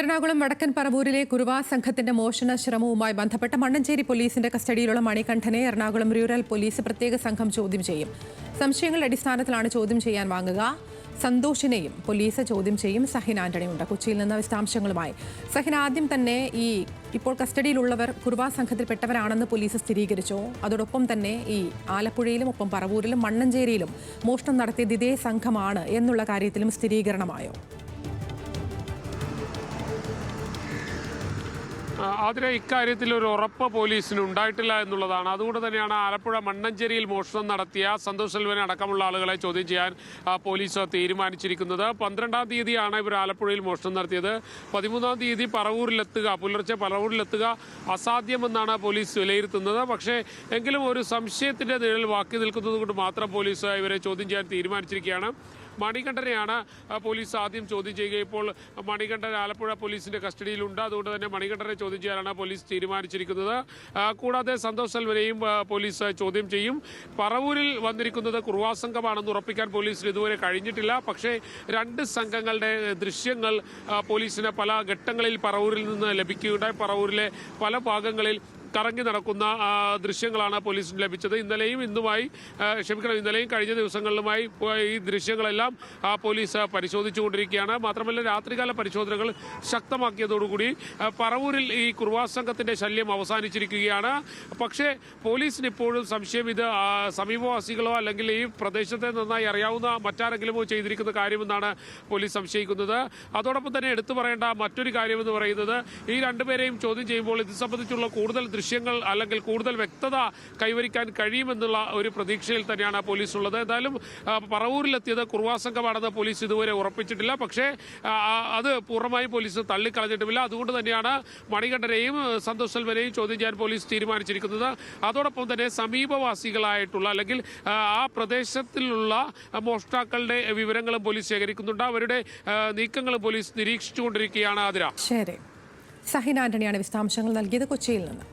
എറണാകുളം വടക്കൻ പറവൂരിലെ കുറുവാ സംഘത്തിന്റെ മോഷണ ശ്രമവുമായി ബന്ധപ്പെട്ട മണ്ണഞ്ചേരി പോലീസിന്റെ കസ്റ്റഡിയിലുള്ള മണികണ്ഠനെ എറണാകുളം റൂറൽ പോലീസ് പ്രത്യേക സംഘം ചോദ്യം ചെയ്യും. സംശയങ്ങളുടെ അടിസ്ഥാനത്തിലാണ് ചോദ്യം ചെയ്യാൻ വാങ്ങുക. സന്തോഷിനെയും പോലീസ് ചോദ്യം ചെയ്യും. സഹിൻ ആന്റണിയുണ്ട്. കൊച്ചിയിൽ നിന്ന് വിശദാംശങ്ങളുമായി. സഹിൻ ആദ്യം തന്നെ ഈ ഇപ്പോൾ കസ്റ്റഡിയിലുള്ളവർ കുറുവാ സംഘത്തിൽപ്പെട്ടവരാണെന്ന് പോലീസ് സ്ഥിരീകരിച്ചു. അതോടൊപ്പം തന്നെ ഈ ആലപ്പുഴയിലും ഒപ്പം പറവൂരിലും മണ്ണഞ്ചേരിയിലും മോഷണം നടത്തിയത് ഇതേ സംഘമാണ് എന്നുള്ള കാര്യത്തിലും സ്ഥിരീകരണമായോ? ആതിര ഇക്കാര്യത്തിൽ ഒരു ഉറപ്പ് പോലീസിന് ഉണ്ടായിട്ടില്ല എന്നുള്ളതാണ്. അതുകൊണ്ട് തന്നെയാണ് ആലപ്പുഴ മണ്ണഞ്ചേരിയിൽ മോഷണം നടത്തിയ സന്തോഷ് സെൽവനെ അടക്കമുള്ള ആളുകളെ ചോദ്യം ചെയ്യാൻ പോലീസ് തീരുമാനിച്ചിരിക്കുന്നത്. പന്ത്രണ്ടാം തീയതിയാണ് ഇവർ ആലപ്പുഴയിൽ മോഷണം നടത്തിയത്. പതിമൂന്നാം തീയതി പറവൂരിലെത്തുക പുലർച്ചെ പറവൂരിലെത്തുക അസാധ്യമെന്നാണ് പോലീസ് വിലയിരുത്തുന്നത്. പക്ഷേ എങ്കിലും ഒരു സംശയത്തിന്റെ നിഴൽ ബാക്കി നിൽക്കുന്നത് കൊണ്ട് മാത്രം പോലീസ് ഇവരെ ചോദ്യം ചെയ്യാൻ തീരുമാനിച്ചിരിക്കുകയാണ്. മണികണ്ഠനെയാണ് പോലീസ് ആദ്യം ചോദ്യം ചെയ്യുക. ഇപ്പോൾ മണികണ്ഠൻ ആലപ്പുഴ പോലീസിന്റെ കസ്റ്റഡിയിലുണ്ട്. അതുകൊണ്ട് തന്നെ മണികണ്ഠനെ ചോദ്യം ചെയ്യാനാണ് പോലീസ് തീരുമാനിച്ചിരിക്കുന്നത്. കൂടാതെ സന്തോഷ് സെൽവനെയും പോലീസ് ചോദ്യം ചെയ്യും. പറവൂരിൽ വന്നിരിക്കുന്നത് കുറുവാ സംഘമാണെന്ന് ഉറപ്പിക്കാൻ പോലീസിന് ഇതുവരെ കഴിഞ്ഞിട്ടില്ല. പക്ഷേ രണ്ട് സംഘങ്ങളുടെ ദൃശ്യങ്ങൾ പോലീസിന് പല ഘട്ടങ്ങളിൽ പറവൂരിൽ നിന്ന് ലഭിക്കുകയുണ്ടായി. പറവൂരിലെ പല ഭാഗങ്ങളിൽ കറങ്ങി നടക്കുന്ന ദൃശ്യങ്ങളാണ് പോലീസിന് ലഭിച്ചത്. ഇന്നലെയും ഇന്നുമായി ക്ഷമിക്കണം ഇന്നലെയും കഴിഞ്ഞ ദിവസങ്ങളിലുമായി ഈ ദൃശ്യങ്ങളെല്ലാം പോലീസ് പരിശോധിച്ചുകൊണ്ടിരിക്കുകയാണ്. മാത്രമല്ല രാത്രികാല പരിശോധനകൾ ശക്തമാക്കിയതോടുകൂടി പറവൂരിൽ ഈ കുർവാ സംഘത്തിന്റെ ശല്യം അവസാനിച്ചിരിക്കുകയാണ്. പക്ഷേ പോലീസിന് ഇപ്പോഴും സംശയം ഇത് സമീപവാസികളോ അല്ലെങ്കിൽ ഈ പ്രദേശത്തെ നന്നായി അറിയാവുന്ന മറ്റാരെങ്കിലുമോ ചെയ്തിരിക്കുന്ന കാര്യമെന്നാണ് പോലീസ് സംശയിക്കുന്നത്. അതോടൊപ്പം തന്നെ എടുത്തു പറയേണ്ട മറ്റൊരു കാര്യമെന്ന് പറയുന്നത് ഈ രണ്ടുപേരെയും ചോദ്യം ചെയ്യുമ്പോൾ ഇത് സംബന്ധിച്ചുള്ള കൂടുതൽ ദൃശ്യങ്ങൾ അല്ലെങ്കിൽ കൂടുതൽ വ്യക്തത കൈവരിക്കാൻ കഴിയുമെന്നുള്ള ഒരു പ്രതീക്ഷയിൽ തന്നെയാണ് പോലീസ് ഉള്ളത്. എന്തായാലും പറവൂരിലെത്തിയത് കുർവാ സംഘമാണെന്ന് പോലീസ് ഇതുവരെ ഉറപ്പിച്ചിട്ടില്ല. പക്ഷേ അത് പൂർണമായും പോലീസ് തള്ളിക്കളഞ്ഞിട്ടുമില്ല. അതുകൊണ്ട് തന്നെയാണ് മണികണ്ഠനെയും സന്തോഷ് സെൽവനെയും ചോദ്യം ചെയ്യാൻ പോലീസ് തീരുമാനിച്ചിരിക്കുന്നത്. അതോടൊപ്പം തന്നെ സമീപവാസികളായിട്ടുള്ള അല്ലെങ്കിൽ ആ, പ്രദേശത്തിലുള്ള മോഷ്ടാക്കളുടെ വിവരങ്ങളും പോലീസ് ശേഖരിക്കുന്നുണ്ട്. അവരുടെ നീക്കങ്ങളും പോലീസ് നിരീക്ഷിച്ചുകൊണ്ടിരിക്കുകയാണ് ആതിര. ശരി. സഹിൻ ആന്റണിയാണ് വിശദാംശങ്ങൾ നൽകിയത് കൊച്ചിയിൽ നിന്ന്.